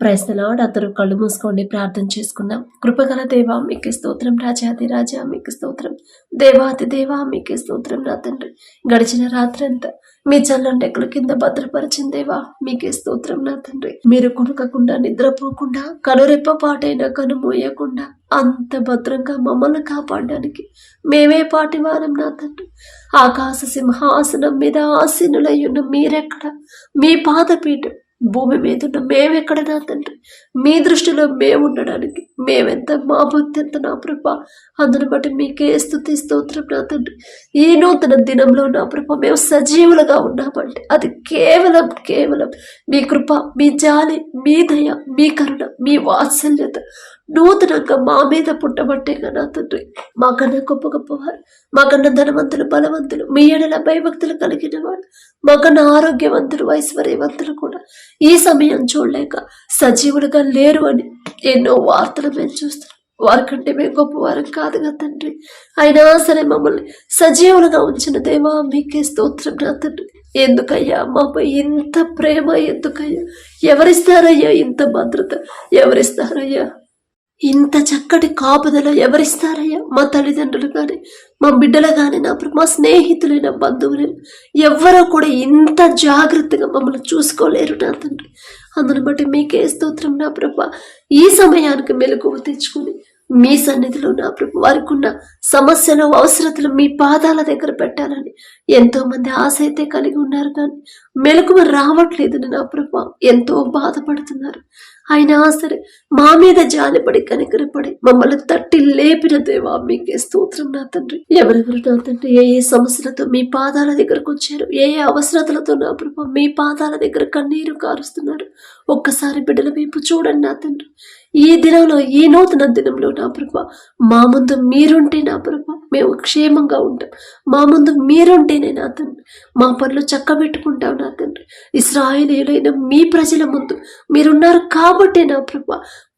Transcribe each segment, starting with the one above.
ప్రశ్నలాడు అందరూ కళ్ళు మూసుకోండి ప్రార్థన చేసుకుందాం. కృపగల దేవా మీకు స్తోత్రం. రాజాది రాజా మీకు స్తోత్రం. దేవాతి దేవా మీకు స్తోత్రం నా తండ్రి. గడిచిన రాత్రి అంతా మీ చల్లంటెక్కల కింద భద్రపరిచిన దేవా మీకే స్తోత్రం నా తండ్రి. మీరు కొనుకకుండా నిద్రపోకుండా కనురెప్ప పాటైనా కనుమోయకుండా అంత భద్రంగా మమ్మల్ని కాపాడడానికి మేమే పాటి వారం నా తండ్రి. ఆకాశ సింహాసనం మీద ఆసీనులయ్యున్న మీరెక్కడ? మీ పాదపీఠం భూమి మీద ఉన్న మేమెక్కడ నా తండ్రి? మీ దృష్టిలో మేము ఉండడానికి మేమెంత మా భక్తి ఎంత నా ప్రభ? అందుని బట్టి మీకే స్థుతి స్తోత్రం నా తండ్రి. ఈ నూతన దినంలో నా ప్రభ మేము సజీవులుగా ఉన్నామంటే అది కేవలం కేవలం మీ కృప మీ జాలి మీ దయ మీ కరుణ మీ వాత్సల్యత. నూతనంగా మా మీద పుట్టబట్టే నా తండ్రి. మాకన్నా గొప్ప గొప్పవారు మాకన్నా ధనవంతులు బలవంతులు మీ ఎడల భయభక్తులు కలిగిన వాడు మాకన్నా ఆరోగ్యవంతులు ఐశ్వర్యవంతులు కూడా. ఈ సమయం చూడలేక సజీవులుగా లేరు అని ఎన్నో వార్తలు మేము చూస్తున్నాం. వారికంటే మేము గొప్పవారం కాదు కదా తండ్రి. అయినా సరే మమ్మల్ని సజీవులుగా ఉంచిన దేవా మీకే స్తోత్రం నా తండ్రి. ఎందుకయ్యా మాపై ఇంత ప్రేమ ఎందుకయ్యా? ఎవరిస్తారయ్యా ఇంత భద్రత? ఎవరిస్తారయ్యా? ఇంత చక్కటి కాపుదల ఎవరిస్తారయ్యా? మా తల్లిదండ్రులు కానీ మా బిడ్డలు కానీ నా మా స్నేహితులైన బంధువులైన ఎవ్వరూ కూడా ఇంత జాగ్రత్తగా మమ్మల్ని చూసుకోలేరు నా తండ్రి. అందుని బట్టి మీకే స్తోత్రం నా ప్రభ. ఈ సమయానికి మెలకువ తెచ్చుకుని మీ సన్నిధిలో నా ప్రభు వారికి ఉన్న సమస్యలు అవసరతలు మీ పాదాల దగ్గర పెట్టాలని ఎంతో మంది ఆశ అయితే కలిగి ఉన్నారు కానీ మెలకువ రావట్లేదు నా ప్రభు ఎంతో బాధపడుతున్నారు. అయినా సరే మా మీద జాలిపడి కనికరపడి మమ్మల్ని తట్టి లేపిన దేవా మీకే స్తోత్రం నా తండ్రి. ఎవరెవరు నా తండ్రి? ఏ ఏ సమస్యలతో మీ పాదాల దగ్గరకు వచ్చారు? ఏ ఏ అవసరతలతో నా ప్రభు మీ పాదాల దగ్గర కన్నీరు కారుస్తున్నారు ఒక్కసారి బిడ్డల వైపు చూడండి నా తండ్రి. ఈ దినంలో ఈ నూతన దినంలో నా ప్రభ మా ముందు మీరుంటే నా ప్రభ మేము క్షేమంగా ఉంటాం. మా ముందు మీరుంటేనే నా తండ్రి. మా పనులు చక్కబెట్టుకుంటాం నా తండ్రి. ఇస్రాయేలీలైన మీ ప్రజల ముందు మీరున్నారు కాబట్టే నా ప్రభ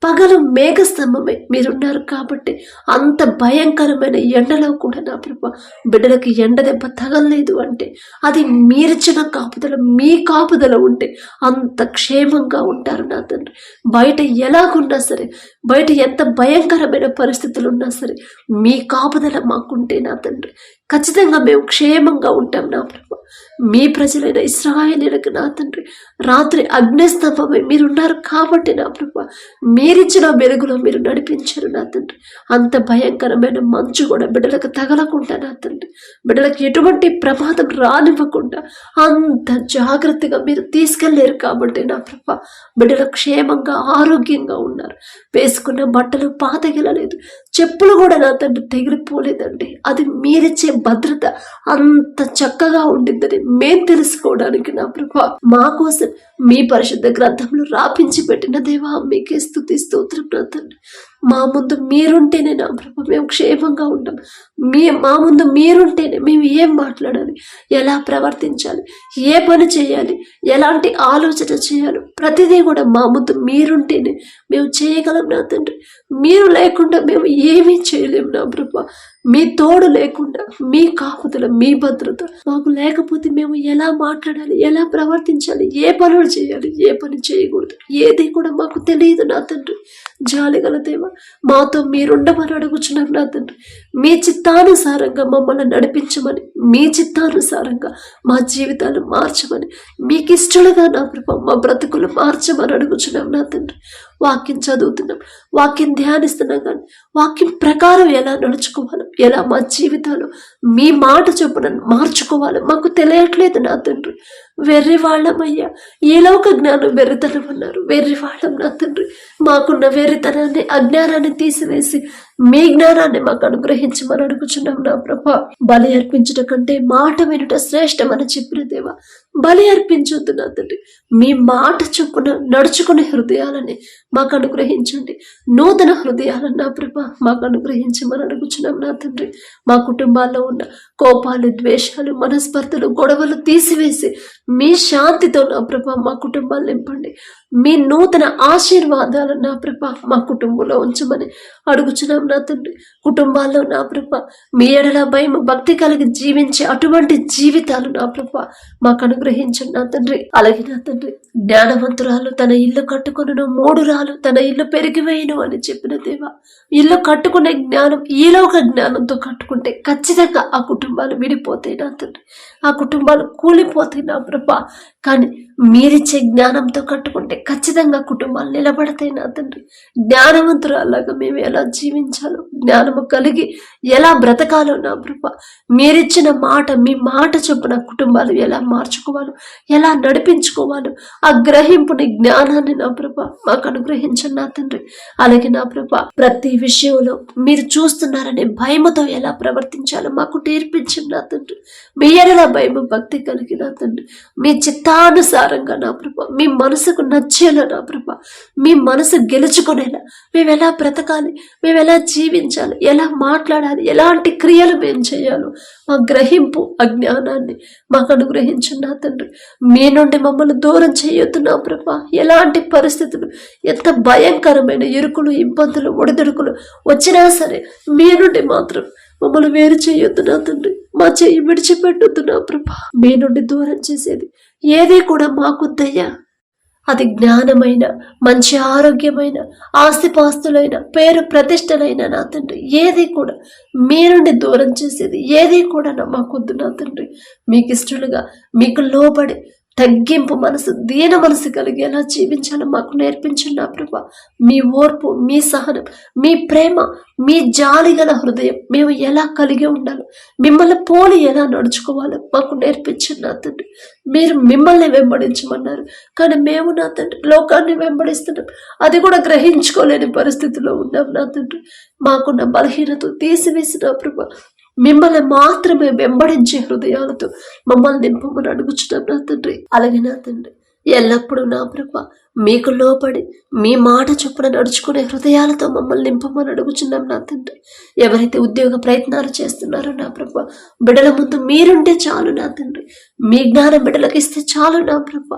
పగలు మేఘస్తంభమే మీరున్నారు కాబట్టి అంత భయంకరమైన ఎండలో కూడా నా ప్రభ బిడ్డలకి ఎండ దెబ్బ తగలలేదు అంటే అది మీరిచ్చిన కాపుదల మీ కాపుదల ఉంటే అంత క్షేమంగా ఉంటారు నా తండ్రి. బయట ఎలాగున్నా సరే బయట ఎంత భయంకరమైన పరిస్థితులు ఉన్నా సరే మీ కాపుదల మాకుంటే నా తండ్రి. ఖచ్చితంగా మేము క్షేమంగా ఉంటాం నా ప్రభు. మీ ప్రజలైన ఇస్రాయేలీలకు నా తండ్రి రాత్రి అగ్నిస్తంభమై మీరున్నారు కాబట్టి నా ప్రభు మీరిచ్చిన వెలుగులో మీరు నడిపించారు నా తండ్రి. అంత భయంకరమైన మంచు కూడా బిడ్డలకు తగలకుండా నా తండ్రి. బిడ్డలకు ఎటువంటి ప్రమాదం రానివ్వకుండా అంత జాగ్రత్తగా మీరు తీసుకెళ్ళలేరు కాబట్టి నా ప్రభా బిడ్డలు క్షేమంగా ఆరోగ్యంగా ఉన్నారు. వేసుకున్న బట్టలు పాతగిలలేదు చెప్పులు కూడా నా తండ్రి తెగిలిపోలేదండి. అది మీరిచ్చే భద్రత అంత చక్కగా ఉండిందని మేం తెలుసుకోవడానికి నా ప్రభా. మా కోసం మీ పరిశుద్ధ గ్రంథంలో రాపించి పెట్టిన దేవా మీకే స్థుతి స్తోత్రం నా తండ్రి. మా ముందు మీరుంటేనే నా ప్రభు మేము క్షేమంగా ఉంటాం మీ మా ముందు మీరుంటేనే మేము ఏం మాట్లాడాలి ఎలా ప్రవర్తించాలి ఏ పని చేయాలి ఎలాంటి ఆలోచన చేయాలి ప్రతిదీ కూడా మా ముందు మీరుంటేనే మేము చేయగలం నా తండ్రి. మీరు లేకుండా మేము ఏమీ చేయలేము నా ప్రభా. మీ తోడు లేకుండా మీ కాపుదల మీ భద్రత. మాకు లేకపోతే మేము ఎలా మాట్లాడాలి ఎలా ప్రవర్తించాలి ఏ పనులు చేయాలి ఏ పని చేయకూడదు ఏది కూడా మాకు తెలియదు నా తండ్రి. జాలిగల దేవ మాతో మీరుండమని అడుగుచున్నాం నా తండ్రి. మీ చిత్తానుసారంగా మమ్మల్ని నడిపించమని మీ చిత్తానుసారంగా మా జీవితాలు మార్చమని మీకు ఇష్టలుగా నా ప్రభ మా బ్రతుకులు మార్చమని అడుగుచున్నాం నా తండ్రి. వాక్యం చదువుతున్నాం. వాక్యం ధ్యానిస్తున్నాం కానీ వాక్యం ప్రకారం ఎలా నడుచుకోవాలి? ఎలా మా జీవితాలు మీ మాట చొప్పున మార్చుకోవాలి? మాకు తెలియట్లేదు నా తండ్రి. వెర్రి వాళ్ళమయ్యా ఏ ఒక జ్ఞానం వెర్రితనం అన్నారు. వెర్రి వాళ్ళం నా తండ్రి. మాకున్న వెర్రితనాన్ని అజ్ఞానాన్ని తీసివేసి మీ జ్ఞానాన్ని మాకు అనుగ్రహించమని అడుగుచున్నాం నా ప్రభ. బలి అర్పించడం కంటే మాట వినుట శ్రేష్టమని చెప్పిన దేవా. బలి అర్పించొద్దు నా తండ్రి. మీ మాట చొప్పున నడుచుకునే హృదయాలని మాకు అనుగ్రహించండి. నూతన హృదయాలను నా ప్రభ మాకు అనుగ్రహించమని అడుగుచున్నాం నా తండ్రి. మా కుటుంబాల్లో ఉన్న కోపాలు ద్వేషాలు మనస్పర్ధలు గొడవలు తీసివేసి మీ శాంతితో నా ప్రభ మా కుటుంబాలు నింపండి. మీ నూతన ఆశీర్వాదాలు నా ప్రభ మా కుటుంబంలో ఉంచమని అడుగుచున్నాం నా తండ్రి. కుటుంబాల్లో నా ప్రభ మీ ఎడల భయం భక్తి కలిగి జీవించే అటువంటి జీవితాలు నా ప్రభ మాకు అనుగ్రహించండి నా తండ్రి. అలాగే నా తండ్రి జ్ఞానవంతురాలు తన ఇల్లు కట్టుకొను మూడు రాలు తన ఇల్లు పెరిగివేయను అని చెప్పిన దేవా ఇల్లు కట్టుకునే జ్ఞానం ఈలోక జ్ఞానంతో కట్టుకుంటే ఖచ్చితంగా ఆ కుటుంబం కుటుంబాలు విడిపోతాయి నా తండ్రి. ఆ కుటుంబాలు కూలిపోతాయి నా ప్రభా. కానీ మీరిచ్చే జ్ఞానంతో కట్టుకుంటే ఖచ్చితంగా కుటుంబాలు నిలబడతాయి నా తండ్రి. జ్ఞానవంతురాలాగా మేము ఎలా జీవించాలో జ్ఞానము కలిగి ఎలా బ్రతకాలో నా ప్రభ. మీరిచ్చిన మాట మీ మాట చొప్పున కుటుంబాలు ఎలా మార్చుకోవాలో ఎలా నడిపించుకోవాలో ఆ గ్రహింపుని జ్ఞానాన్ని నా ప్రభ మాకు అనుగ్రహించండి నా తండ్రి. అలాగే నా ప్రభ ప్రతి విషయంలో మీరు చూస్తున్నారనే భయముతో ఎలా ప్రవర్తించాలో మాకు నేర్పించండి నా తండ్రి. మీ ఎడల భయము భక్తి కలిగి నా తండ్రి. మీ ప్రకారంగా నా ప్రభ. మీ మనసుకు నచ్చేలా నా ప్రభ. మీ మనసు గెలుచుకునేలా. మేము ఎలా బ్రతకాలి? మేము ఎలా జీవించాలి? ఎలా మాట్లాడాలి? ఎలాంటి క్రియలు మేము చేయాలో? మా గ్రహింపు అజ్ఞానాన్ని మాకు అనుగ్రహించిన నా తండ్రి. మీ నుండి మమ్మల్ని దూరం చేయొద్దు నా ప్రభ. ఎలాంటి పరిస్థితులు ఎంత భయంకరమైన ఇరుకులు ఇబ్బందులు ఒడిదుడుకులు వచ్చినా సరే మీ నుండి మాత్రం మమ్మల్ని వేరు చేయొద్దు నా తండ్రి. మా చెయ్యి విడిచిపెట్టొద్దు నా ప్రభ. మీ నుండి దూరం చేసేది ఏది కూడా మాకొద్దయ్యా అది జ్ఞానమైన మంచి ఆరోగ్యమైన ఆస్తిపాస్తులైన పేరు ప్రతిష్టలైన నా తండ్రి. ఏది కూడా మీ నుండి దూరం చేసేది. ఏది కూడా నా మాకొద్దు నా తండ్రి. మీకు ఇష్టలుగా మీకు లోబడి తగ్గింపు మనసు దీన మనసు కలిగి ఎలా జీవించాలో. మాకు నేర్పించండి నా ప్రభా. మీ ఓర్పు మీ సహనం మీ ప్రేమ మీ జాలి గల హృదయం మేము ఎలా కలిగి ఉండాలో? మిమ్మల్ని పోలి ఎలా నడుచుకోవాలో? మాకు నేర్పించండి నా తండ్రి. మీరు మిమ్మల్ని వెంబడించమన్నారు. కానీ మేము నా తండ్రి లోకాన్ని వెంబడిస్తున్నాం. అది కూడా గ్రహించుకోలేని పరిస్థితిలో ఉన్నాం నా తండ్రి. మాకున్న బలహీనత తీసివేసిన ప్రభా. మిమ్మల్ని మాత్రమే వెంబడించే హృదయాలతో మమ్మల్ని నింపమని అడుగుచున్నాం నా తండ్రి. అలాగే నా తండ్రి. ఎల్లప్పుడూ నా ప్రభ మీకు లోపడి మీ మాట చొప్పున నడుచుకునే హృదయాలతో మమ్మల్ని నింపమని అడుగుచున్నాం నా తండ్రి. ఎవరైతే ఉద్యోగ ప్రయత్నాలు చేస్తున్నారో నా ప్రభ బిడల ముందు మీరుంటే చాలు నా తండ్రి. మీ జ్ఞానం బిడలకు ఇస్తే చాలు నా ప్రభ.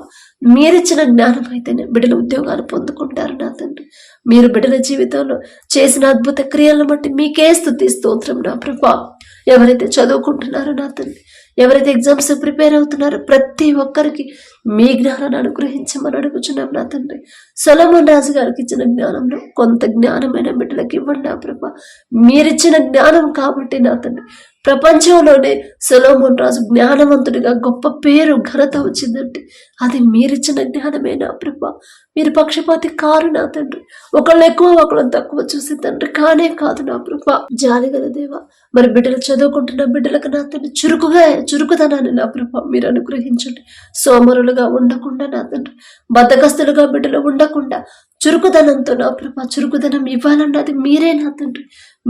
మీరిచ్చిన జ్ఞానం అయితేనే బిడ్డలు ఉద్యోగాలు పొందుకుంటారు నా తండ్రి. మీరు బిడ్డల జీవితంలో చేసిన అద్భుత క్రియలను బట్టి మీకే స్థుతి స్తోత్రం నా ప్రభా. ఎవరైతే చదువుకుంటున్నారో నా తండ్రి ఎవరైతే ఎగ్జామ్స్ ప్రిపేర్ అవుతున్నారో ప్రతి ఒక్కరికి మీ జ్ఞానాన్ని అనుగ్రహించమని అడుగుచున్నాం నా తండ్రి. సొలమన్ రాజు గారికి ఇచ్చిన జ్ఞానంలో కొంత జ్ఞానమైన బిడ్డలకు ఇవ్వండి నా ప్రభ. మీరిచ్చిన జ్ఞానం కాబట్టి నా తండ్రి. ప్రపంచంలోనే సొలోమోన్ రాజు జ్ఞానవంతుడిగా గొప్ప పేరు ఘనత వచ్చిందంటే అది మీరిచ్చిన జ్ఞానమే నా ప్రభ. మీరు పక్షపాతి కారు నా తండ్రి. ఒకళ్ళు ఎక్కువ ఒకళ్ళు తక్కువ చూసి తండ్రి కానే కాదు నా ప్రభ. జాలిగల దేవ మరి బిడ్డలు చదువుకుంటున్న బిడ్డలకు నా తండ్రి చురుకుగా చురుకుదనాన్ని నా ప్రభ మీరు అనుగ్రహించండి. సోమరులుగా ఉండకుండా నా తండ్రి బద్దకస్తులుగా బిడ్డలు ఉండకుండా చురుకుదనంతో నా ప్రభ చురుకుదనం ఇవ్వాలన్నది మీరే నా తండ్రి.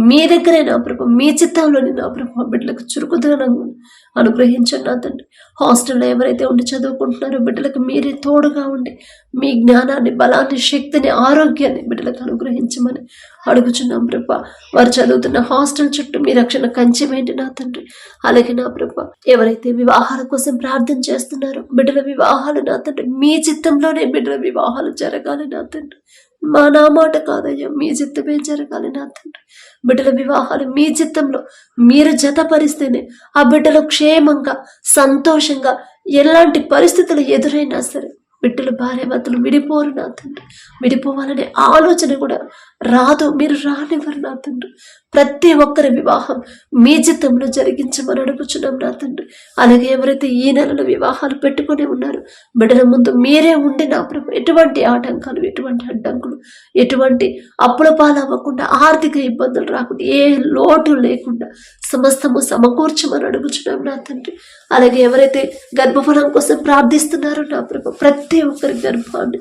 మీ దగ్గరే నా ప్రభ మీ చిత్తంలోని నా ప్రభ బిడ్డలకు చురుకుదనం అనుగ్రహించండి నా తండ్రి హాస్టల్లో ఎవరైతే ఉండి చదువుకుంటున్నారో బిడ్డలకు మీరే తోడుగా ఉండి మీ జ్ఞానాన్ని బలాన్ని శక్తిని ఆరోగ్యాన్ని బిడ్డలకు అనుగ్రహించమని అడుగుచున్నాం ప్రభ. వారు చదువుతున్న హాస్టల్ చుట్టూ మీ రక్షణ కంచి నా తండ్రి. అలాగే నా ప్రభ ఎవరైతే వివాహాల కోసం ప్రార్థన చేస్తున్నారో బిడ్డల వివాహాలు నా తండ్రి మీ చిత్తంలోనే బిడ్డల వివాహాలు జరగాలి నా తండ్రి. మా నా మాట కాదయ్యా మీ చిత్తమే జరగాలి నా తండ్రి? బిడ్డల వివాహాలు మీ చిత్తంలో మీరు జతపరిస్తేనే ఆ బిడ్డలు క్షేమంగా సంతోషంగా ఎలాంటి పరిస్థితులు ఎదురైనా సరే బిడ్డలు భార్యాభర్తలు విడిపోరు నా తండ్రి. విడిపోవాలనే ఆలోచన కూడా రాదు. మీరు రానివ్వరు నా తండ్రి. ప్రతి ఒక్కరి వివాహం మీ జీతంలో జరిగించమని అడుగుచున్నాం నా తండ్రి. అలాగే ఎవరైతే ఈ నెలలో వివాహాలు పెట్టుకొని ఉన్నారు బిడ్డల ముందు మీరే ఉండి నా ప్రభు ఎటువంటి ఆటంకాలు ఎటువంటి అడ్డంకులు ఎటువంటి అప్పుల పాలవ్వకుండా ఆర్థిక ఇబ్బందులు రాకుండా ఏ లోటు లేకుండా సమస్తము సమకూర్చమని అడుగుచున్నాం నా తండ్రి. అలాగే ఎవరైతే గర్భఫలం కోసం ప్రార్థిస్తున్నారో నా ప్రభు ప్రతి ప్రతి ఒక్కరి గర్భాన్ని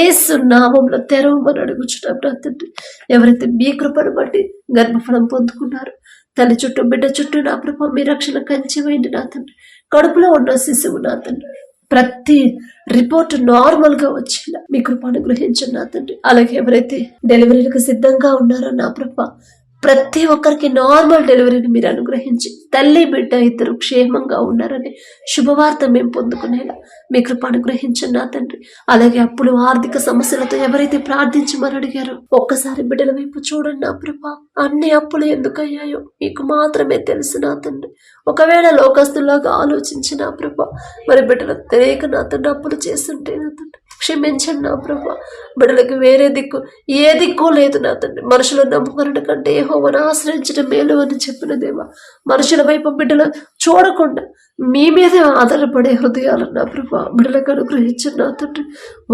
ఏసు నామంలో తెరవమని అడుగుచున్నాం నా తండ్రి. ఎవరైతే మీ కృపను బట్టి గర్భఫలం పొందుకున్నారు తల్లి చుట్టూ బిడ్డ చుట్టూ నా ప్రభు మీ రక్షణ కంచెమైంది నా తండ్రి. కడుపులో ఉన్న శిశువు నా తండ్రి. ప్రతి రిపోర్ట్ నార్మల్గా వచ్చేలా మీ కృపను గ్రహించండి నా తండ్రి. అలాగే ఎవరైతే డెలివరీలకు సిద్ధంగా ఉన్నారో నా ప్రభ ప్రతి ఒక్కరికి నార్మల్ డెలివరీని మీరు అనుగ్రహించి తల్లి బిడ్డ ఇద్దరు క్షేమంగా ఉన్నారని శుభవార్త మేము పొందుకునేలా మీ కృప అనుగ్రహించండి నా తండ్రి. అలాగే అప్పుడు ఆర్థిక సమస్యలతో ఎవరైతే ప్రార్థించమని అడిగారో ఒక్కసారి బిడ్డల వైపు చూడండి నా ప్రభా అన్ని అప్పులు ఎందుకయ్యాయో మీకు మాత్రమే తెలుసు నా తండ్రి. ఒకవేళ లోకస్తులాగా ఆలోచించిన ప్రభా మరి బిడ్డలు తెలియక నా తండ్రి అప్పులు చేస్తుంటే నా తండ్రి. క్షమించండి నా ప్రభా. బిడ్డలకి వేరే దిక్కు ఏ దిక్కు లేదు నా తండ్రి. మనుషుల నమ్ముకున్న కంటే యెహోవాను ఆశ్రయించడం మేలు అని చెప్పిన దేవా. మనుషుల వైపు బిడ్డలు చూడకుండా మీ మీదే ఆధారపడే హృదయాలన్నా నా ప్రభా బిడ్డలకు అనుగ్రహించిన నా తండ్రి.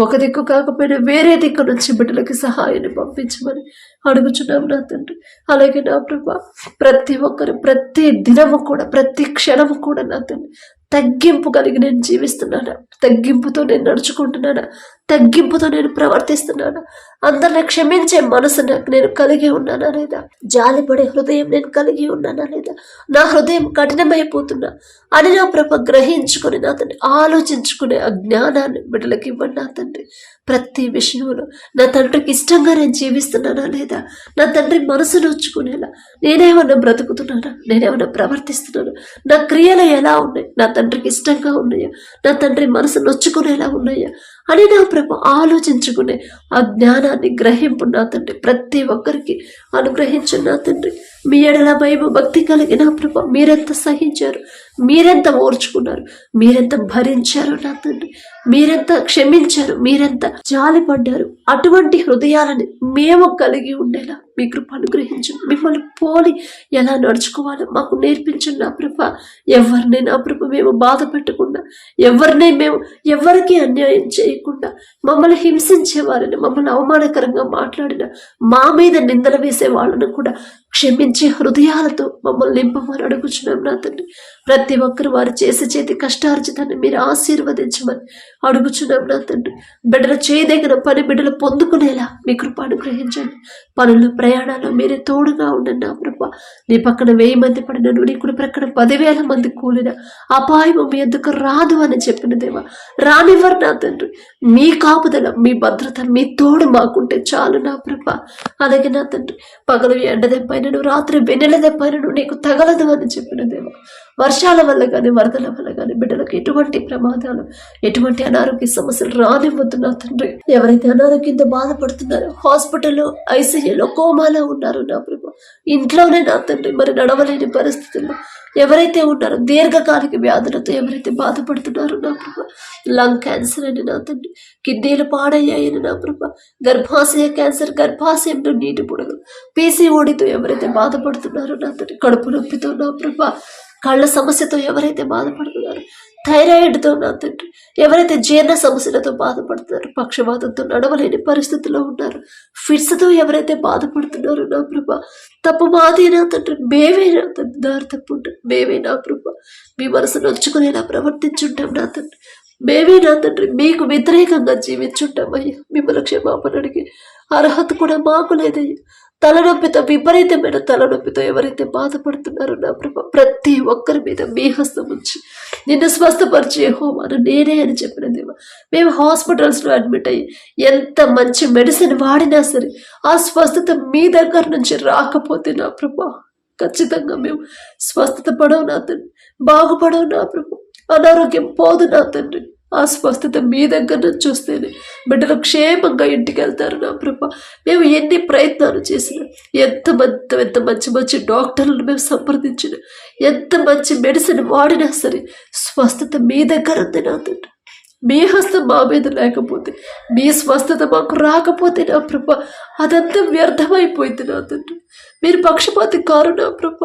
ఒక దిక్కు కాకపోయినా వేరే దిక్కు నుంచి బిడ్డలకి సహాయాన్ని పంపించమని అడుగుచున్నాం నా తండ్రి. అలాగే నా ప్రభా ప్రతి ఒక్కరు ప్రతి దినము కూడా ప్రతి క్షణము కూడా నా తండ్రి తగ్గింపు కలిగి నేను జీవిస్తున్నానా? తగ్గింపుతో నేను నడుచుకుంటున్నానా? తగ్గింపుతో నేను ప్రవర్తిస్తున్నాను. అందరిని క్షమించే మనసు నాకు నేను కలిగి ఉన్నానా లేదా? జాలిపడే హృదయం నేను కలిగి ఉన్నానా లేదా? నా హృదయం కఠినమైపోతున్నా. అని నా ప్రభ గ్రహించుకొని నా తండ్రి ఆలోచించుకునే ఆ జ్ఞానాన్ని బిడ్డలకి ఇవ్వండి నా తండ్రి. ప్రతి విషయంలో నా తండ్రికి ఇష్టంగా నేను జీవిస్తున్నానా లేదా? నా తండ్రి మనసు నొచ్చుకునేలా నేనేమన్నా బ్రతుకుతున్నానా? నేనేమన్నా ప్రవర్తిస్తున్నాను? నా క్రియలు ఎలా ఉన్నాయి? నా తండ్రికి ఇష్టంగా ఉన్నాయా? నా తండ్రి మనసు నొచ్చుకునేలా ఉన్నాయా? అని నా ప్రభు ఆలోచించుకునే ఆ జ్ఞానాన్ని గ్రహింపు నా తండ్రి. ప్రతి ఒక్కరికి అనుగ్రహించు నా తండ్రి. మీ ఎడల భయము భక్తి కలిగిన ప్రభు మీరెంత సహించారు మీరెంత ఓర్చుకున్నారు మీరెంత భరించారు నా తండ్రి. మీరెంత క్షమించారు మీరెంత జాలిపడ్డారు. అటువంటి హృదయాలని మేము కలిగి ఉండేలా మీ కృప అనుగ్రహించు. మిమ్మల్ని పోలి ఎలా నడుచుకోవాలో? మాకు నేర్పించండి నా ప్రభ. ఎవరిని నా ప్రభ మేము బాధ పెట్టకుండా ఎవరిని మేము ఎవరికి అన్యాయం చేయకుండా మమ్మల్ని హింసించే వారిని మమ్మల్ని అవమానకరంగా మాట్లాడిన మా మీద నిందలు వేసే వాళ్ళను కూడా క్షమించే హృదయాలతో మమ్మల్ని నింపమని అడుగుచున్నాం నా తండ్రి. ప్రతి ఒక్కరు వారు చేసే చేతి కష్టార్జితాన్ని మీరు ఆశీర్వదించమని అడుగుచున్నాం నా తండ్రి. బిడ్డలు చేయదగిన పని బిడ్డలు పొందుకునేలా మీ కృప అనుగ్రహించండి పనులు ప్రయాణాలు మీరే తోడుగా ఉండండి నా ప్రభా. నీ పక్కన వెయ్యి మంది పడినను నీ కుడి ప్రక్కన పదివేల మంది కూలిన. అపాయం మీ ఎందుకు రాదు అని చెప్పిన దేవా. రానివ్వరు నా తండ్రి. మీ కాపుదల మీ భద్రత మీ తోడు మాకుంటే చాలు నా ప్రభ. అలాగే నా తండ్రి పగలు ఎండ దెబ్బైనను రాత్రి వెన్నెల దెబ్బైనను నీకు తగలదు అని చెప్పిన దేవా. వర్షాల వల్ల కానీ వరదల వల్ల కానీ బిడ్డలకు ఎటువంటి ప్రమాదాలు ఎటువంటి అనారోగ్య సమస్యలు రానివ్వద్దు నా తండ్రి. ఎవరైతే అనారోగ్యంతో బాధపడుతున్నారో హాస్పిటల్లో ఐసీయూలో కోమాలో ఉన్నారు నా ప్రభు. ఇంట్లోనే నా తండ్రి మరి నడవలేని పరిస్థితుల్లో ఎవరైతే ఉన్నారో దీర్ఘకాలిక వ్యాధులతో ఎవరైతే బాధపడుతున్నారో నా ప్రభ. లంగ్ క్యాన్సర్ అని నా తండ్రి. కిడ్నీలు పాడయ్యాయని నా ప్రభ. గర్భాశయ క్యాన్సర్ గర్భాశయంలో నీటి పొడగలు పీసీఓడితో ఎవరైతే బాధపడుతున్నారో నా తండ్రి కడుపు నొప్పితో నా ప్రభ. కళ్ళ సమస్యతో ఎవరైతే బాధపడుతున్నారో థైరాయిడ్తో నా తండ్రి ఎవరైతే జీర్ణ సమస్యలతో బాధపడుతున్నారో పక్షవాతంతో నడవలేని పరిస్థితిలో ఉన్నారు ఫిట్స్తో ఎవరైతే బాధపడుతున్నారో నా ప్రభ తప్పు మాదేనా తండ్రి మేమేనా తండ్రి దారి తప్పు ఉంటాం మేమే నా ప్రభ మీ మనసు నొచ్చుకునేలా ప్రవర్తించుంటాం నా తండ్రి మేమే నా తండ్రి మీకు వ్యతిరేకంగా జీవించుంటామయ్యా మిమ్మల్ని క్షమాపణ అడిగి అర్హత కూడా మాకు లేదయ్యా తలనొప్పితో విపరీతమైన తలనొప్పితో ఎవరైతే బాధపడుతున్నారో నా ప్రభ ప్రతి ఒక్కరి మీద మీ హస్తం ఉంచి. నిన్ను స్వస్థపరిచే హోమాను నేనే అని చెప్పిన దేవా మేము హాస్పిటల్స్లో అడ్మిట్ అయ్యి ఎంత మంచి మెడిసిన్ వాడినా సరే ఆ స్వస్థత మీ దగ్గర నుంచి రాకపోతే నా ప్రభ ఖచ్చితంగా మేము స్వస్థత పడవు నా తండ్రి బాగుపడవు నా ప్రభు అనారోగ్యం పోదు నా తండ్రి. ఆ స్వస్థత మీ దగ్గర నుంచి వస్తేనే బిడ్డలు క్షేమంగా ఇంటికి వెళ్తారు నా ప్రభ. మేము ఎన్ని ప్రయత్నాలు చేసినా ఎంత మంది ఎంత మంచి మంచి డాక్టర్లను మేము సంప్రదించిన ఎంత మంచి మెడిసిన్ వాడినా సరే స్వస్థత మీ దగ్గర ఉంది నా తండ్రి. మీ హస్తం మా మీద లేకపోతే మీ స్వస్థత మాకు రాకపోతే నా ప్రభ అదంతా వ్యర్థమైపోయింది నా తండ్రి. మీరు పక్షపాతి కారు నా ప్రభ.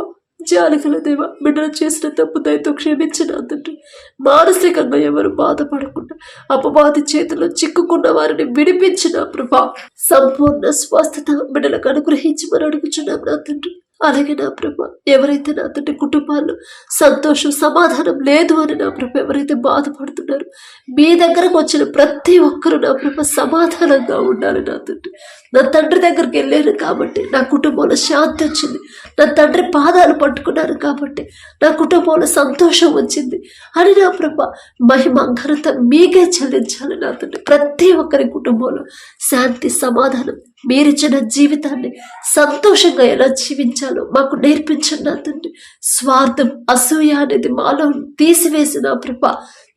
జాలికల దేవ బిడ్డలు చేసిన తప్పు దయతో క్షమించిన తండ్రి. మానసికంగా ఎవరు బాధపడకుండా అపవాది చేతిలో చిక్కుకున్న వారిని విడిపించిన ప్రభా సంపూర్ణ స్వస్థత బిడ్డలకు అనుగ్రహించమని అడుగుచున్నాం నా తండ్రి. అలాగే నా ప్రభ ఎవరైతే నా తండ్రి కుటుంబాలు సంతోషం సమాధానం లేదు అని నా ప్రభ ఎవరైతే బాధపడుతున్నారు మీ దగ్గరకు వచ్చిన ప్రతి ఒక్కరూ నా ప్రభ సమాధానంగా ఉండాలి నా తండ్రి నా తండ్రి దగ్గరికి వెళ్ళాను కాబట్టి నా కుటుంబంలో శాంతి వచ్చింది. నా తండ్రి పాదాలు పట్టుకున్నాను కాబట్టి నా కుటుంబంలో సంతోషం వచ్చింది. అని నా ప్రభ మహిమ ఘనత మీకే చెల్లించాలి నా తండ్రి ప్రతి ఒక్కరి కుటుంబంలో శాంతి సమాధానం మీరిచ్చిన జీవితాన్ని సంతోషంగా ఎలా జీవించాలో మాకు నేర్పించండి తండ్రి స్వార్థం అసూయ అనేది మాలో తీసివేసిన ప్రభ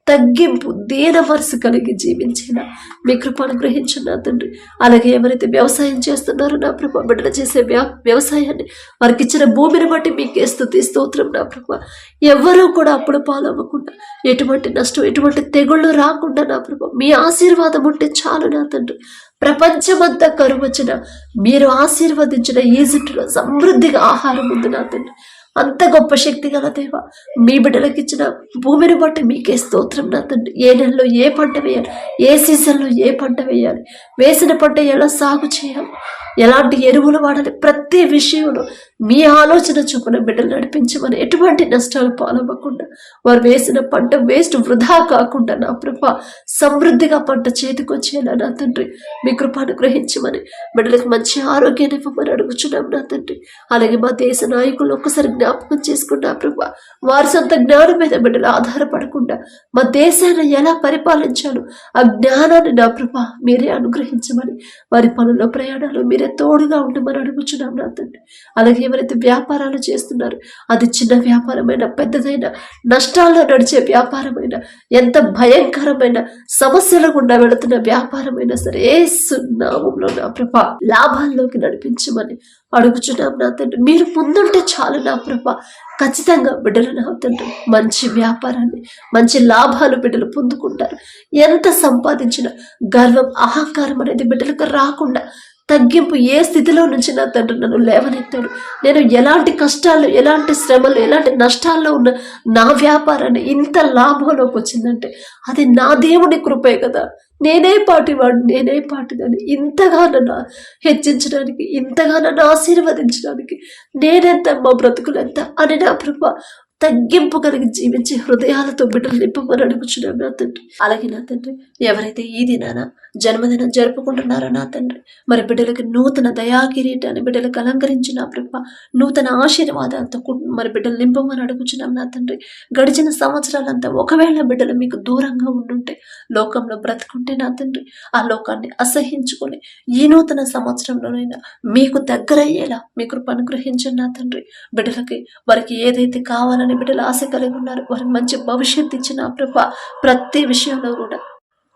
తగ్గింపు దీన వరుస కలిగి జీవించిన మీ కృపను గ్రహించిన తండ్రి అలాగే ఎవరైతే వ్యవసాయం చేస్తున్నారో నా ప్రభ బిడ్డలు చేసే వ్యా వ్యవసాయాన్ని వారికి ఇచ్చిన భూమిని బట్టి మీకే స్థుతి స్తోత్రం నా ప్రభ ఎవరూ కూడా అప్పుడు పాలవ్వకుండా ఎటువంటి నష్టం ఎటువంటి తెగుళ్ళు రాకుండా నా ప్రభ మీ ఆశీర్వాదం ఉంటే చాలు నా తండ్రి ప్రపంచమంతా కరువచ్చిన మీరు ఆశీర్వదించిన ఈజిప్టులో సమృద్ధిగా ఆహారం ఉంది నా తండ్రి. అంత గొప్ప శక్తి గల దేవ మీ బిడ్డలకు ఇచ్చిన భూమిని బట్టి మీకే స్తోత్రం నా తండ్రి. ఏ నెలలో ఏ పంట వేయాలి ఏ సీజన్లో ఏ పంట వేయాలి వేసిన పంట ఎలా సాగు చేయాలి ఎలాంటి ఎరువులు వాడాలి ప్రతి విషయంలో మీ ఆలోచన చొప్పున బిడ్డలు నడిపించమని ఎటువంటి నష్టాలు పాలవ్వకుండా వారు వేసిన పంట వేస్ట్ వృధా కాకుండా నా కృప సమృద్ధిగా పంట చేతికొచ్చేలా నా తండ్రి మీ కృప అనుగ్రహించమని బిడ్డలకు మంచి ఆరోగ్యాన్ని ఇవ్వమని అడుగుచున్నాం నా తండ్రి. అలాగే మా దేశ నాయకులు ఒక్కసారి జ్ఞాపకం చేసుకున్నా ప్రభా వారి సొంత జ్ఞానం మీద బిడ్డలు ఆధారపడకుండా మా దేశాన్ని ఎలా పరిపాలించాలో ఆ జ్ఞానాన్ని నా ప్రభా మీరే అనుగ్రహించమని వారి పనుల్లో ప్రయాణాలు మీరే తోడుగా ఉండమని అడుగుచున్నాం నా తండ్రి. అలాగే ఎవరైతే వ్యాపారాలు చేస్తున్నారు అది చిన్న వ్యాపారమైన పెద్దదైన నష్టాల్లో నడిచే వ్యాపారమైన ఎంత భయంకరమైన సమస్యల గుండా వెళుతున్న వ్యాపారమైనా సరే ఏ సున్నామంలో నా ప్రభ లాభాల్లోకి నడిపించమని అడుగుచున్నాం నా తండ్రి. మీరు ముందుంటే చాలు నా ప్రభ. ఖచ్చితంగా బిడ్డలు నా తండ్రి మంచి వ్యాపారాన్ని మంచి లాభాలు బిడ్డలు పొందుకుంటారు. ఎంత సంపాదించిన గర్వం అహంకారం అనేది బిడ్డలకు రాకుండా తగ్గింపు ఏ స్థితిలో నుంచి నా తండ్రి నన్ను లేవనెత్తాడు? నేను ఎలాంటి కష్టాలు ఎలాంటి శ్రమలు ఎలాంటి నష్టాల్లో ఉన్న నా వ్యాపారాన్ని ఇంత లాభంలోకి వచ్చిందంటే అది నా దేవుని కృపే కదా. నేనే పాటివాడు నేనే పాటిదని ఇంతగా నన్ను హెచ్చించడానికి ఇంతగా నన్ను ఆశీర్వదించడానికి నేనెంత మా బ్రతుకులెంత అని నా ప్రభ తగ్గింపు కలిగి జీవించే హృదయాలతో బిడ్డలు నింపమని అడుగుచున్నాం నా తండ్రి. అలాగే నా తండ్రి ఎవరైతే ఈ దినాన జన్మదినం జరుపుకుంటున్నారో నా తండ్రి మరి బిడ్డలకు నూతన దయా కిరీటాన్ని బిడ్డలకు అలంకరించిన ప్రభ నూతన ఆశీర్వాదాలతో మరి బిడ్డలు నింపమని అడుగుచున్నాం నా తండ్రి. గడిచిన సంవత్సరాలంతా ఒకవేళ బిడ్డలు మీకు దూరంగా ఉండుంటే లోకంలో బ్రతుకుంటే నా తండ్రి ఆ లోకాన్ని అసహించుకొని ఈ నూతన సంవత్సరంలోనైనా మీకు దగ్గరయ్యేలా మీ కృప అనుగ్రహించండి నా తండ్రి. బిడ్డలకి వారికి ఏదైతే కావాలని బిడ్డలు ఆశ కలిగి ఉన్నారు. వారికి మంచి భవిష్యత్తు ఇచ్చిన ప్రభ ప్రతి విషయంలో కూడా.